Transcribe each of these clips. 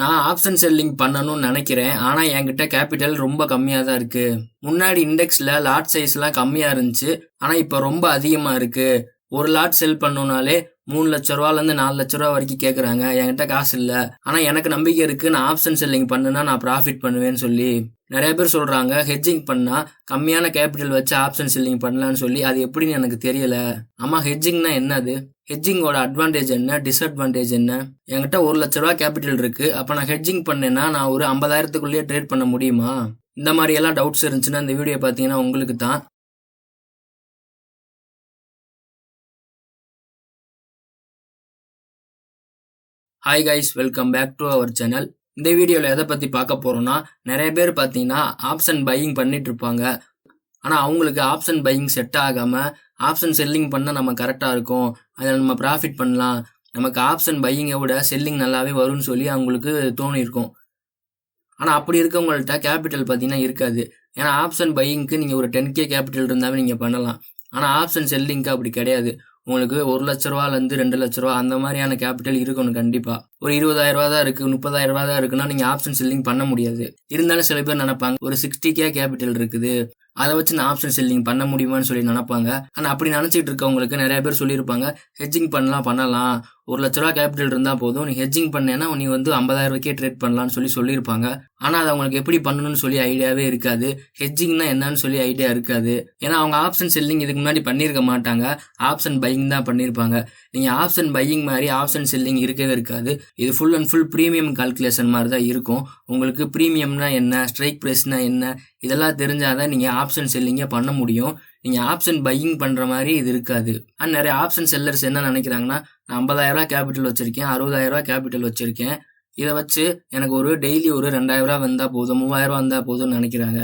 நான் option selling பண்ணணும்னு நினைக்கிறேன். ஆனால் என்கிட்ட கேபிட்டல் ரொம்ப கம்மியாக தான் இருக்கு. முன்னாடி இண்டெக்ஸில் லாட் சைஸ்லாம் கம்மியாக இருந்துச்சு. ஆனால் இப்போ ரொம்ப அதிகமாக இருக்கு. ஒரு லாட் செல் பண்ணுனாலே மூணு லட்ச ரூபாலேருந்து நாலு லட்ச ரூபா வரைக்கும் கேட்குறாங்க என்கிட்ட காசு இல்லை. ஆனால் எனக்கு நம்பிக்கை இருக்குது நான் ஆப்ஷன் செல்லிங் பண்ணுனா நான் ப்ராஃபிட் பண்ணுவேன்னு சொல்லி. நிறைய பேர் சொல்கிறாங்க ஹெட்ஜிங் பண்ணால் கம்மியான கேபிட்டல் வச்சு ஆப்ஷன் செல்லிங் பண்ணலான்னு சொல்லி அது எப்படின்னு எனக்கு தெரியல. ஆமாம் ஹெட்ஜிங்னா என்னது? ஹெட்ஜிங்கோட அட்வான்டேஜ் என்ன? டிஸ்அட்வான்டேஜ் என்ன? என்கிட்ட ஒரு லட்ச ரூபா கேபிட்டல் இருக்குது அப்போ நான் ஹெட்ஜிங் பண்ணேன்னா நான் ஒரு ஐம்பதாயிரத்துக்குள்ளேயே ட்ரேட் பண்ண முடியுமா? இந்த மாதிரி எல்லாம் டவுட்ஸ் இருந்துச்சுன்னா இந்த வீடியோ பார்த்தீங்கன்னா உங்களுக்கு தான். Hi guys welcome back to our channel இந்த வீடியோவில் எதை பற்றி பார்க்க போகிறோன்னா நிறைய பேர் பார்த்தீங்கன்னா ஆப்ஷன் பையிங் பண்ணிட்டு இருப்பாங்க. ஆனால் அவங்களுக்கு ஆப்ஷன் பையிங் செட் ஆகாமல் ஆப்ஷன் செல்லிங் பண்ணால் நம்ம கரெக்டாக இருக்கும். அதில் நம்ம ப்ராஃபிட் பண்ணலாம். நமக்கு ஆப்ஷன் பையிங்கை விட செல்லிங் நல்லாவே வரும்னு சொல்லி அவங்களுக்கு தோணியிருக்கும். ஆனால் அப்படி இருக்கவங்கள்ட்ட கேபிட்டல் பார்த்தீங்கன்னா இருக்காது. ஏன்னா ஆப்ஷன் பையிங்க்கு நீங்கள் ஒரு டென் கே கேபிட்டல் இருந்தாவே நீங்கள் பண்ணலாம். ஆனால் ஆப்ஷன் செல்லிங்க்கு அப்படி கிடையாது. உங்களுக்கு ஒரு லட்ச ரூபாலேருந்து ரெண்டு லட்ச ரூபா அந்த மாதிரியான கேபிட்டல் இருக்கணும் கண்டிப்பாக ஒரு இருபதாயிரம் ரூபா தான் இருக்குது முப்பதாயிரம் ரூபா தான் இருக்குன்னா நீங்கள் ஆப்ஷன் செல்லிங் பண்ண முடியாது. இருந்தாலும் சில பேர் நினைப்பாங்க ஒரு சிக்ஸ்டி கே கேபிட்டல் இருக்குது. அதை வச்சு நான் ஆப்ஷன் செல்லிங் பண்ண முடியுமான்னு சொல்லி நினைப்பாங்க. ஆனால் அப்படி நினச்சிட்டு இருக்கவங்களுக்கு நிறைய பேர் சொல்லியிருப்பாங்க ஹெட்ஜிங் பண்ணலாம் பண்ணலாம். ஒரு லட்ச ரூபா கேபிட்டல் இருந்தால் போதும். நீ ஹெட்ஜிங் பண்ணேன்னா நீ வந்து ஐம்பதாயிரம் ரூபாய்க்கே ட்ரேட் பண்ணலாம்னு சொல்லி சொல்லியிருப்பாங்க. ஆனால் அது அவங்களுக்கு எப்படி பண்ணணும்னு சொல்லி ஐடியாவே இருக்காது. ஹெட்ஜிங்னா என்னன்னு சொல்லி ஐடியா இருக்காது. ஏன்னா அவங்க ஆப்ஷன் செல்லிங் இதுக்கு முன்னாடி பண்ணியிருக்க மாட்டாங்க. ஆப்ஷன் பையிங் தான் பண்ணியிருப்பாங்க. நீங்கள் ஆப்ஷன் பையிங் மாதிரி ஆப்ஷன் செல்லிங் இருக்கவே இருக்காது. இது full and full premium calculation மாதிரி தான் இருக்கும். உங்களுக்கு ப்ரீமியம்னா என்ன ஸ்ட்ரைக் ப்ரைஸ்னா என்ன இதெல்லாம் தெரிஞ்சாதான் நீங்கள் ஆப்ஷன் செல்லிங்கே பண்ண முடியும். நீங்கள் ஆப்ஷன் பையிங் பண்ணுற மாதிரி இது இருக்காது. ஆனால் நிறைய ஆப்ஷன் செல்லர்ஸ் என்ன நினைக்கிறாங்கன்னா நான் ஐம்பதாயிரரூவா கேபிட்டல் வச்சுருக்கேன் அறுபதாயிரரூவா கேபிட்டல் வச்சுருக்கேன். இதை வச்சு எனக்கு ஒரு டெய்லி ஒரு ரெண்டாயிரரூவா வந்தால் போதும் மூவாயிரரூவா வந்தால் போதும்னு நினைக்கிறாங்க.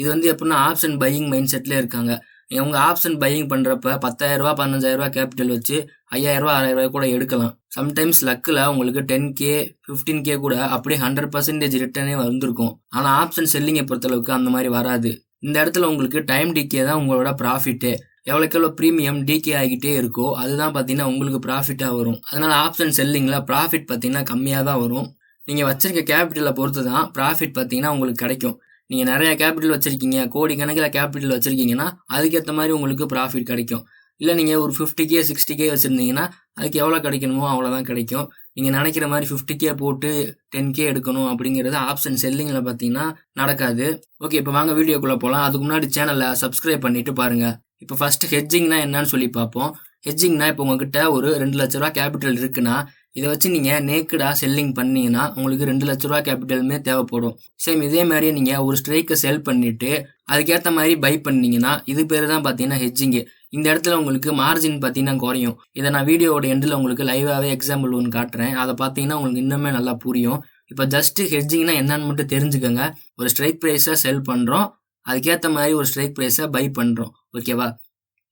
இது வந்து எப்படின்னா ஆப்ஷன் பையிங் மைண்ட் செட்டில் இருக்காங்க. இவங்க ஆப்ஷன் பையிங் பண்ணுறப்ப பத்தாயிரரூவா பதினஞ்சாயிரரூவா கேபிட்டல் வச்சு ஐயாயிரரூவா ஆறாயிரரூவா கூட எடுக்கலாம். சம்டைம்ஸ் லக்கில் உங்களுக்கு டென் கே ஃபிஃப்டீன் கே கூட அப்படியே ஹண்ட்ரட் பர்சன்டேஜ் ரிட்டர்னே வந்திருக்கும். ஆனால் ஆப்ஷன் செல்லிங்கை பொறுத்தளவுக்கு அந்த மாதிரி வராது. இந்த இடத்துல உங்களுக்கு டைம் டிக்கே தான் உங்களோட ப்ராஃபிட்டு எவ்வளோக்கு எவ்வளோ ப்ரீமியம் டிகே ஆகிக்கிட்டே இருக்கோ அதுதான் பார்த்தீங்கன்னா உங்களுக்கு ப்ராஃபிட்டாக வரும். அதனால் ஆப்ஷன் செல்லிங்கில் ப்ராஃபிட் பார்த்தீங்கன்னா கம்மியாக தான் வரும். நீங்கள் வச்சுருக்க கேபிட்டலை பொறுத்து தான் ப்ராஃபிட் பார்த்தீங்கன்னா உங்களுக்கு கிடைக்கும். நீங்கள் நிறையா கேபிட்டல் வச்சுருக்கீங்க கோடி கணக்கில் கேபிட்டல் வச்சுருக்கீங்கன்னா அதுக்கேற்ற மாதிரி உங்களுக்கு ப்ராஃபிட் கிடைக்கும். இல்லை நீங்கள் ஒரு ஃபிஃப்டி கே சிக்ஸ்டி கே வச்சுருந்தீங்கன்னா அதுக்கு எவ்வளோ கிடைக்கணுமோ அவ்வளோதான் கிடைக்கும். நீங்கள் நினைக்கிற மாதிரி ஃபிஃப்டி கே போட்டு டென் கே எடுக்கணும் அப்படிங்கிறது ஆப்ஷன் செல்லிங்கில் பார்த்தீங்கன்னா நடக்காது. ஓகே இப்போ வாங்க வீடியோக்குள்ளே போகலாம் அதுக்கு முன்னாடி சேனலை சப்ஸ்கிரைப் பண்ணிவிட்டு பாருங்கள் இப்போ ஃபஸ்ட்டு ஹெட்ஜிங்னா என்னன்னு சொல்லி பார்ப்போம். ஹெட்ஜிங்னா இப்போ உங்ககிட்ட ஒரு ரெண்டு லட்ச ரூபா கேபிட்டல் இருக்குன்னா இதை வச்சு நீங்கள் நேக்கடாக செல்லிங் பண்ணீங்கன்னா உங்களுக்கு ரெண்டு லட்ச ரூபா கேபிட்டலுமே தேவைப்படும். சேம் இதே மாதிரியே நீங்கள் ஒரு ஸ்ட்ரைக்கை செல் பண்ணிவிட்டு அதுக்கேற்ற மாதிரி பை பண்ணீங்கன்னா இது பேர் தான் பார்த்தீங்கன்னா ஹெட்ஜிங்கு இந்த இடத்துல உங்களுக்கு மார்ஜின் பார்த்தீங்கன்னா குறையும். இதை நான் வீடியோவோட எண்டில் உங்களுக்கு லைவாகவே எக்ஸாம்பிள் ஒன்று காட்டுறேன். அதை பார்த்தீங்கன்னா உங்களுக்கு இன்னுமே நல்லா புரியும். இப்போ ஜஸ்ட் ஹெட்ஜிங்னா என்னன்னு மட்டும் தெரிஞ்சுக்கோங்க. ஒரு ஸ்ட்ரைக் ப்ரைஸை செல் பண்ணுறோம் அதுக்கேற்ற மாதிரி ஒரு ஸ்ட்ரைக் ப்ரைஸை பை பண்ணுறோம் ஓகேவா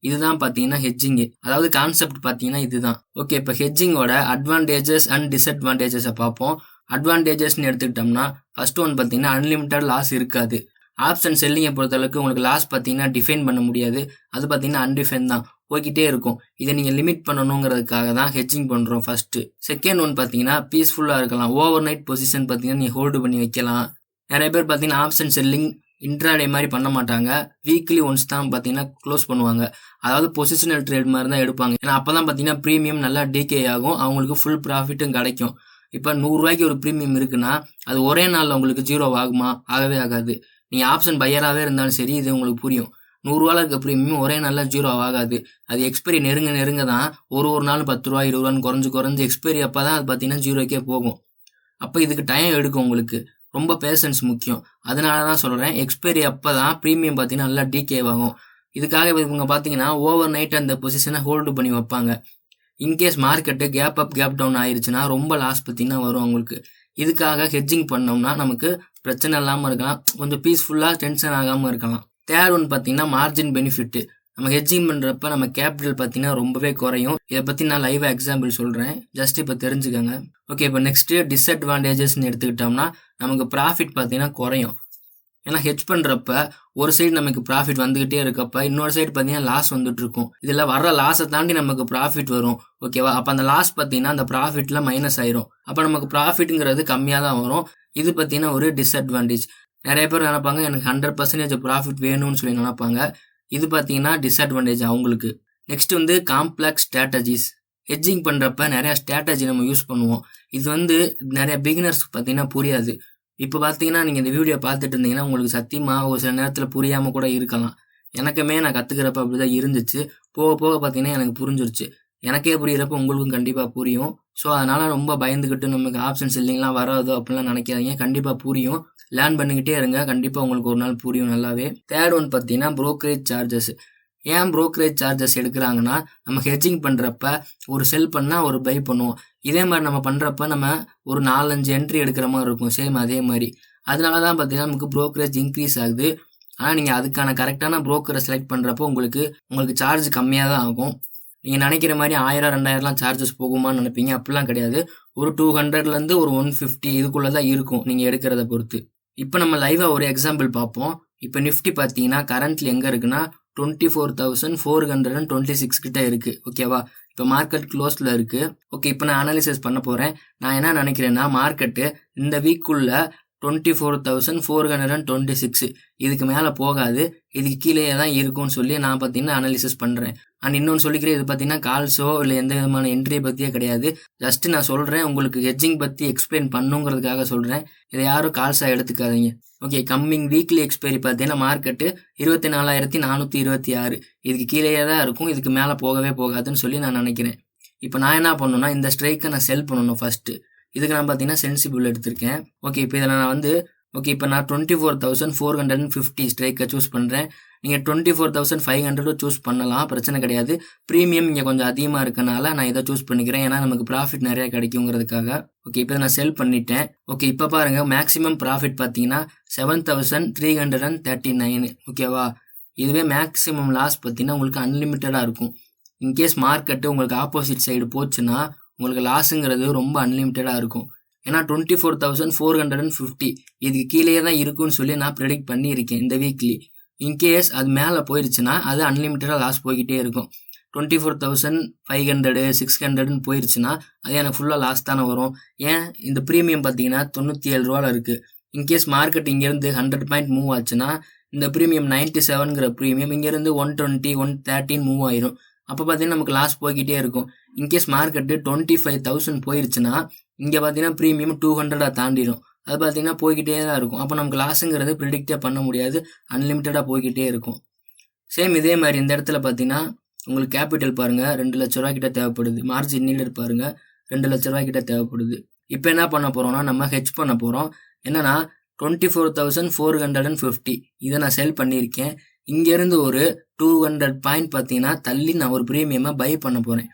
இதுதான் பார்த்தீங்கன்னா ஹெட்ஜிங்கு அதாவது கான்செப்ட் பார்த்தீங்கன்னா இதுதான். ஓகே இப்போ ஹெட்ஜிங்கோட அட்வான்டேஜஸ் அண்ட் டிஸ்அட்வான்டேஜஸை பார்ப்போம். அட்வான்டேஜஸ்னு எடுத்துக்கிட்டோம்னா ஃபர்ஸ்ட் ஒன் பார்த்தீங்கன்னா அன்லிமிட்டட் லாஸ் இருக்காது. ஆப்ஷன் செல்லிங்கை பொறுத்தளவுக்கு உங்களுக்கு லாஸ் பார்த்தீங்கன்னா டிஃபைன் பண்ண முடியாது. அது பார்த்தீங்கன்னா அன்டிஃபைன் தான். போய்கிட்டே இருக்கும். இதை நீங்கள் லிமிட் பண்ணணுங்கிறதுக்காக தான் ஹெட்ஜிங் பண்ணுறோம் ஃபஸ்ட்டு செகண்ட் ஒன் பார்த்தீங்கன்னா பீஸ்ஃபுல்லாக இருக்கலாம். ஓவர் நைட் பொசிஷன் பார்த்தீங்கன்னா நீங்கள் ஹோல்டு பண்ணி வைக்கலாம். நிறைய பேர் பார்த்தீங்கன்னா ஆப்ஷன் செல்லிங் இன்ட்ராடே மாதிரி பண்ண மாட்டாங்க. வீக்லி ஒன்ஸ் தான் பார்த்தீங்கன்னா க்ளோஸ் பண்ணுவாங்க. அதாவது பொசிஷனல் ட்ரேட் மாதிரி தான் எடுப்பாங்க. ஏன்னா அப்போ தான் பார்த்தீங்கன்னா ப்ரீமியம் நல்லா டிகே ஆகும். அவங்களுக்கு ஃபுல் ப்ராஃபிட்டும் கிடைக்கும். இப்போ நூறுரூவாய்க்கு ஒரு ப்ரீமியம் இருக்குன்னா அது ஒரே நாளில் உங்களுக்கு ஜீரோ ஆகுமா ஆகவே ஆகாது. நீங்கள் ஆப்ஷன் பையராகவே இருந்தாலும் சரி இது உங்களுக்கு புரியும். நூறுரூவால இருக்க ப்ரீமியம் ஒரே நாளில் ஜீரோ ஆகாது. அது எக்ஸ்பைரி நெருங்க நெருங்க தான் ஒரு ஒரு நாள் பத்து ரூபா இருபது ரூபான்னு குறைஞ்சு குறைஞ்சு எக்ஸ்பைரி அப்போ தான் அது பார்த்தீங்கன்னா ஜீரோக்கே போகும். அப்போ இதுக்கு டைம் எடுக்கும் உங்களுக்கு. ரொம்ப பேஷன்ஸ் முக்கியம். அதனால தான் சொல்கிறேன் எக்ஸ்பைரி அப்போ தான் ப்ரீமியம் பார்த்தீங்கன்னா நல்லா டிகே ஆகும் இதுக்காக இவங்க பார்த்தீங்கன்னா ஓவர் நைட் அந்த பொசிஷனை ஹோல்டு பண்ணி வைப்பாங்க. In case market gap up gap down ஆயிடுச்சுன்னா ரொம்ப லாஸ் பார்த்தீங்கன்னா வரும் அவங்களுக்கு. இதுக்காக ஹெட்ஜிங் பண்ணோம்னா நமக்கு பிரச்சனை இல்லாமல் இருக்கலாம். கொஞ்சம் பீஸ்ஃபுல்லாக டென்ஷன் ஆகாமல் இருக்கலாம். தேர்ட் ஒன் பார்த்தீங்கன்னா மார்ஜின் பெனிஃபிட்டு நம்ம ஹெட்ஜிங் பண்ணுறப்ப நம்ம கேபிட்டல் பார்த்தீங்கன்னா ரொம்பவே குறையும். இதை பற்றி நான் லைவாக எக்ஸாம்பிள் சொல்கிறேன் ஜஸ்ட் இப்போ தெரிஞ்சுக்கோங்க. ஓகே இப்போ நெக்ஸ்ட்டு டிஸ்அட்வான்டேஜஸ்னு எடுத்துக்கிட்டோம்னா நமக்கு ப்ராஃபிட் பார்த்தீங்கன்னா குறையும். ஏன்னா ஹெச் பண்ணுறப்ப ஒரு சைடு நமக்கு ப்ராஃபிட் வந்துகிட்டே இருக்கப்ப இன்னொரு சைடு பார்த்தீங்கன்னா லாஸ் வந்துட்டு இருக்கும் இதில் வர்ற லாஸை தாண்டி நமக்கு ப்ராஃபிட் வரும். ஓகேவா அப்போ அந்த லாஸ் பார்த்தீங்கன்னா அந்த ப்ராஃபிட்டில் மைனஸ் ஆயிரும். அப்போ நமக்கு ப்ராஃபிட்டுங்கிறது கம்மியாக தான் வரும். இது பார்த்தீங்கன்னா ஒரு டிஸ்அட்வான்டேஜ் நிறைய பேர் நினைப்பாங்க எனக்கு ஹண்ட்ரட் பர்சன்டேஜ் ப்ராஃபிட் வேணும்னு சொல்லி நினைப்பாங்க. இது பார்த்தீங்கன்னா டிஸ்அட்வான்டேஜ் அவங்களுக்கு. நெக்ஸ்ட் வந்து காம்ப்ளெக்ஸ் ஸ்ட்ராட்டஜிஸ் ஹெட்ஜிங் பண்ணுறப்ப நிறையா ஸ்ட்ராட்டஜி நம்ம யூஸ் பண்ணுவோம். இது வந்து நிறைய பிகினர்ஸ் பார்த்தீங்கன்னா புரியாது. இப்போ பார்த்தீங்கன்னா நீங்கள் இந்த வீடியோ பார்த்துட்டு இருந்தீங்கன்னா உங்களுக்கு சத்தியமாக ஒரு சில நேரத்தில் புரியாமல் கூட இருக்கலாம். எனக்குமே நான் கற்றுக்கிறப்ப அப்படி தான் இருந்துச்சு. போக போக பார்த்தீங்கன்னா எனக்கு புரிஞ்சிருச்சு. எனக்கே புரியிறப்ப உங்களுக்கும் கண்டிப்பாக புரியும். ஸோ அதனால் ரொம்ப பயந்துக்கிட்டு நமக்கு ஆப்ஷன்ஸ் இல்லைங்களா வராதோ அப்படிலாம் நினைக்காதீங்க. கண்டிப்பாக புரியும். லேர்ன் பண்ணிக்கிட்டே இருங்க. கண்டிப்பாக உங்களுக்கு ஒரு நாள் புரியும் நல்லாவே. தேர்ட் ஒன் பார்த்தீங்கன்னா ப்ரோக்கரேஜ் சார்ஜஸ் ஏன் ப்ரோக்கரேஜ் சார்ஜஸ் எடுக்கிறாங்கன்னா நம்ம ஹெட்ஜிங் பண்ணுறப்ப ஒரு செல் பண்ணால் ஒரு பை பண்ணுவோம். இதே மாதிரி நம்ம பண்ணுறப்ப நம்ம ஒரு நாலஞ்சு என்ட்ரி எடுக்கிற மாதிரி இருக்கும். சேம் அதே மாதிரி. அதனால தான் பார்த்தீங்கன்னா நமக்கு ப்ரோக்கரேஜ் இன்க்ரீஸ் ஆகுது. ஆனால் நீங்கள் அதுக்கான கரெக்டான ப்ரோக்கரை செலக்ட் பண்ணுறப்போ உங்களுக்கு உங்களுக்கு சார்ஜ் கம்மியாக தான் ஆகும். நீங்கள் நினைக்கிற மாதிரி ஆயிரம் ரெண்டாயிரம்லாம் சார்ஜஸ் போகுமான்னு நினைப்பீங்க. அப்படிலாம் கிடையாது. ஒரு டூ ஹண்ட்ரட்லேருந்து ஒரு ஒன் ஃபிஃப்டி இதுக்குள்ளே தான் இருக்கும். நீங்கள் எடுக்கிறத பொறுத்து. இப்போ நம்ம லைவாக ஒரு எக்ஸாம்பிள் பார்ப்போம். இப்போ நிஃப்டி பார்த்தீங்கன்னா கரண்ட்லி எங்கே இருக்குன்னா twenty four thousand four hundred and twenty six கிட்ட இருக்குது ஓகேவா இப்போ மார்க்கெட் க்ளோஸில் இருக்குது ஓகே இப்போ நான் அனாலிசிஸ் பண்ண போகிறேன் நான் என்ன நினைக்கிறேன்னா மார்க்கெட்டு இந்த வீக்குள்ளே twenty four thousand four hundred and twenty six இதுக்கு மேலே போகாது. இதுக்கு கீழே தான் இருக்கும்னு சொல்லி நான் பார்த்தீங்கன்னா அனாலிசிஸ் பண்ணுறேன் அண்ட் இன்னொன்று சொல்லிக்கிறேன் இது பார்த்தீங்கன்னா கால்ஸோ இல்லை எந்த விதமான என்ட்ரியை பற்றியே கிடையாது. ஜஸ்ட் நான் சொல்கிறேன் உங்களுக்கு ஹெட்ஜிங் பற்றி எக்ஸ்பிளைன் பண்ணுங்கிறதுக்காக சொல்கிறேன் இதை யாரும் கால்ஸாக எடுத்துக்காதீங்க. ஓகே கம்மிங் வீக்லி எக்ஸ்பைரி பார்த்தீங்கன்னா மார்க்கெட்டு இருபத்தி நாலாயிரத்தி நானூற்றி இருபத்தி ஆறு. இதுக்கு கீழேயே தான் இருக்கும் இதுக்கு மேலே போகவே போகாதுன்னு சொல்லி நான் நினைக்கிறேன். இப்போ நான் என்ன பண்ணணும்னா இந்த ஸ்ட்ரைக்கை நான் செல் பண்ணணும் ஃபஸ்ட்டு இதுக்கு நான் பார்த்தீங்கன்னா சென்சிபிள் எடுத்திருக்கேன். ஓகே இப்போ இதில் நான் வந்து ஓகே இப்போ நான் twenty four thousand four hundred and fifty ஸ்ட்ரைக்கை choose பண்ணுறேன் நீங்கள் டுவெண்ட்டி ஃபோர் தௌசண்ட் ஃபைவ் ஹண்ட்ரடும் சூஸ் பண்ணலாம் பிரச்சனை கிடையாது. ப்ரீமியம் இங்கே கொஞ்சம் அதிகமாக இருக்கனால நான் இதை சூஸ் பண்ணிக்கிறேன். ஏன்னா நமக்கு ப்ராஃபிட் நிறையா கிடைக்குங்கிறதுக்காக. ஓகே இப்போ நான் செல் பண்ணிட்டேன். ஓகே இப்போ பாருங்கள் மேக்ஸிமம் ப்ராஃபிட் பார்த்தீங்கன்னா seven thousand three hundred and thirty nine ஓகேவா இதுவே மேக்ஸிமம் லாஸ் பார்த்தீங்கன்னா உங்களுக்கு அன்லிமிட்டடாக இருக்கும். இன்கேஸ் மார்க்கெட்டு உங்களுக்கு ஆப்போசிட் சைடு போச்சுன்னா உங்களுக்கு லாஸுங்கிறது ரொம்ப அன்லிமிட்டடாக இருக்கும். ஏன்னா twenty four thousand four hundred and fifty இதுக்கு கீழே தான் இருக்கும்னு சொல்லி நான் ப்ரெடிக்ட் பண்ணியிருக்கேன் இந்த வீக்லி இன்கேஸ் அது மேலே போயிருச்சுன்னா அது அன்லிமிட்டடாக லாஸ் போய்கிட்டே இருக்கும். Twenty four thousand five hundred six ஹண்ட்ரட்னு போயிருச்சுன்னா அது எனக்கு ஃபுல்லாக லாஸ் தானே வரும். ஏன்? இந்த ப்ரீமியம் பார்த்தீங்கன்னா தொண்ணூற்றி ஏழு ரூபாவில் இருக்குது இன்கேஸ் மார்க்கெட் இங்கேருந்து ஹண்ட்ரட் பாயிண்ட் மூவ் ஆச்சுன்னா இந்த ப்ரீமியம் நைன்ட்டி செவனுங்கிற ப்ரீமியம் இங்கேருந்து one twenty one thirteen move ஆயிரும். அப்போ பார்த்தீங்கன்னா நமக்கு லாஸ் போய்கிட்டே இருக்கும். In case market twenty five thousand போயிருச்சுன்னா இங்கே பார்த்தீங்கன்னா ப்ரீமியம் டூ ஹண்ட்ரடாக தாண்டிடும் அது பார்த்தீங்கன்னா போய்கிட்டே தான் இருக்கும். அப்போ நமக்கு லாஸுங்கிறது ப்ரிடிக்டே பண்ண முடியாது. அன்லிமிட்டடாக போய்கிட்டே இருக்கும். சேம் இதே மாதிரி இந்த இடத்துல பார்த்தீங்கன்னா உங்களுக்கு கேபிட்டல் பாருங்கள் ரெண்டு லட்ச ரூபா கிட்ட தேவைப்படுது. மார்ஜின் நீடர் பாருங்கள் ரெண்டு லட்ச ரூபா கிட்ட தேவைப்படுது. இப்போ என்ன பண்ண போகிறோம்னா நம்ம ஹெச் பண்ண போகிறோம் என்னென்னா twenty four thousand four hundred and fifty இதை நான் செல் பண்ணியிருக்கேன். இங்கேருந்து ஒரு டூ ஹண்ட்ரட் பாயிண்ட் பார்த்தீங்கன்னா தள்ளி நான் ஒரு ப்ரீமியமாக பை பண்ண போகிறேன்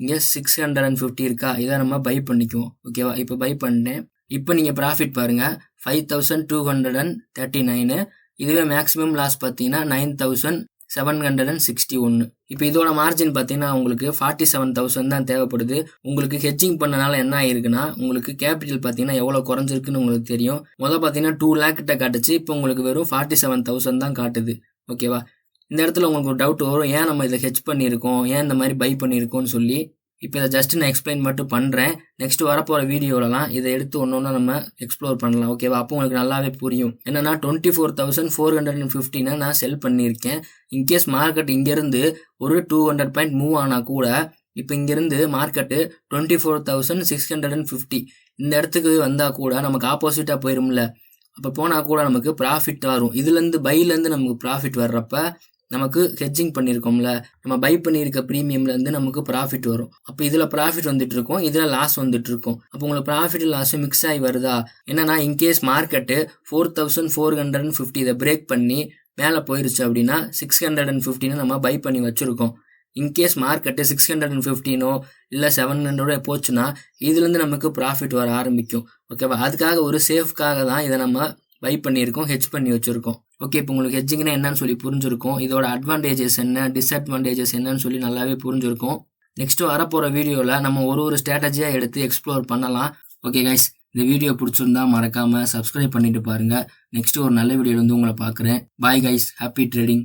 இங்கே சிக்ஸ் ஹண்ட்ரட் அண்ட் ஃபிஃப்டி இருக்கா? இதை நம்ம பை பண்ணிக்குவோம். ஓகேவா இப்போ பை பண்ணேன் இப்போ நீங்கள் ப்ராஃபிட் பாருங்கள் five thousand two hundred and thirty nine இதுவே மேக்ஸிமம் லாஸ் பார்த்தீங்கன்னா nine thousand seven hundred and sixty ஒன்று இப்போ இதோட மார்ஜின் பார்த்தீங்கன்னா உங்களுக்கு ஃபார்ட்டி செவன் தௌசண்ட் தான் தேவைப்படுது. உங்களுக்கு ஹெச்சிங் பண்ணனால என்ன ஆயிருக்குன்னா உங்களுக்கு கேபிட்டல் பார்த்தீங்கன்னா எவ்வளோ குறைஞ்சிருக்குன்னு உங்களுக்கு தெரியும். முதல் பார்த்தீங்கன்னா டூ லேக் கிட்ட காட்டுச்சு. இப்போ உங்களுக்கு வெறும் ஃபார்ட்டி செவன் தௌசண்ட் தான் காட்டுது. ஓகேவா இந்த இடத்துல உங்களுக்கு ஒரு டவுட் வரும். ஏன் நம்ம இதை ஹெச் பண்ணியிருக்கோம்? ஏன் இந்த மாதிரி பை பண்ணியிருக்கோம்னு சொல்லி இப்போ இதை ஜஸ்ட் நான் எக்ஸ்பிளைன் மட்டும் பண்ணுறேன் நெக்ஸ்ட் வரப்போகிற வீடியோவிலலாம் இதை எடுத்து ஒன்று ஒன்று நம்ம எக்ஸ்ப்ளோர் பண்ணலாம். ஓகேவா அப்போ உங்களுக்கு நல்லாவே புரியும். என்னன்னா twenty four thousand four hundred and ஃபிஃப்டினை நான் செல் பண்ணியிருக்கேன். இன்கேஸ் மார்க்கெட் இங்கேருந்து ஒரு டூ ஹண்ட்ரட் பாயிண்ட் மூவ் ஆனால் கூட இப்போ இங்கேருந்து market twenty four thousand six hundred and fifty இந்த இடத்துக்கு வந்தால் கூட நமக்கு ஆப்போசிட்டாக போயிரும்ல. அப்போ போனால் கூட நமக்கு ப்ராஃபிட் வரும். இதுலேருந்து பைலேருந்து நமக்கு ப்ராஃபிட் வர்றப்ப நமக்கு ஹெட்ஜிங் பண்ணியிருக்கோம்ல நம்ம பை பண்ணியிருக்க ப்ரீமியம்லேருந்து நமக்கு ப்ராஃபிட் வரும். அப்போ இதில் ப்ராஃபிட் வந்துட்டு இருக்கும் இதில் லாஸ் வந்துட்டு இருக்கும் அப்போ உங்களுக்கு ப்ராஃபிட் லாஸும் மிக்ஸ் ஆகி வருதா? என்னன்னா in case market four thousand four hundred and fifty இதை பிரேக் பண்ணி மேலே போயிருச்சு அப்படின்னா சிக்ஸ் ஹண்ட்ரட் அண்ட் ஃபிஃப்டின்னு நம்ம பை பண்ணி வச்சுருக்கோம். In case market six hundred and ஃபிஃப்டினோ இல்லை செவன் ஹண்ட்ரடோ போச்சுன்னா இதுலேருந்து நமக்கு ப்ராஃபிட் வர ஆரம்பிக்கும். ஓகேவா அதுக்காக ஒரு சேஃப்காக தான் இதை நம்ம பை பண்ணியிருக்கோம் ஹெச் பண்ணி வச்சுருக்கோம். ஓகே இப்போ உங்களுக்கு ஹெட்ஜிங்னா என்னன்னு சொல்லி புரிஞ்சிருக்கும். இதோட அட்வான்டேஜஸ் என்ன டிஸ்அட்வான்டேஜஸ் என்னன்னு சொல்லி நல்லாவே புரிஞ்சிருக்கும். நெக்ஸ்ட் வரப்போகிற வீடியோவில் நம்ம ஒரு ஒரு ஸ்ட்ராட்டஜியாக எடுத்து எக்ஸ்ப்ளோர் பண்ணலாம். ஓகே கைஸ் இந்த வீடியோ பிடிச்சிருந்தா மறக்காம சப்ஸ்கிரைப் பண்ணிட்டு பாருங்க. நெக்ஸ்ட் ஒரு நல்ல வீடியோ வந்து உங்களை பார்க்குறேன். Bye guys happy trading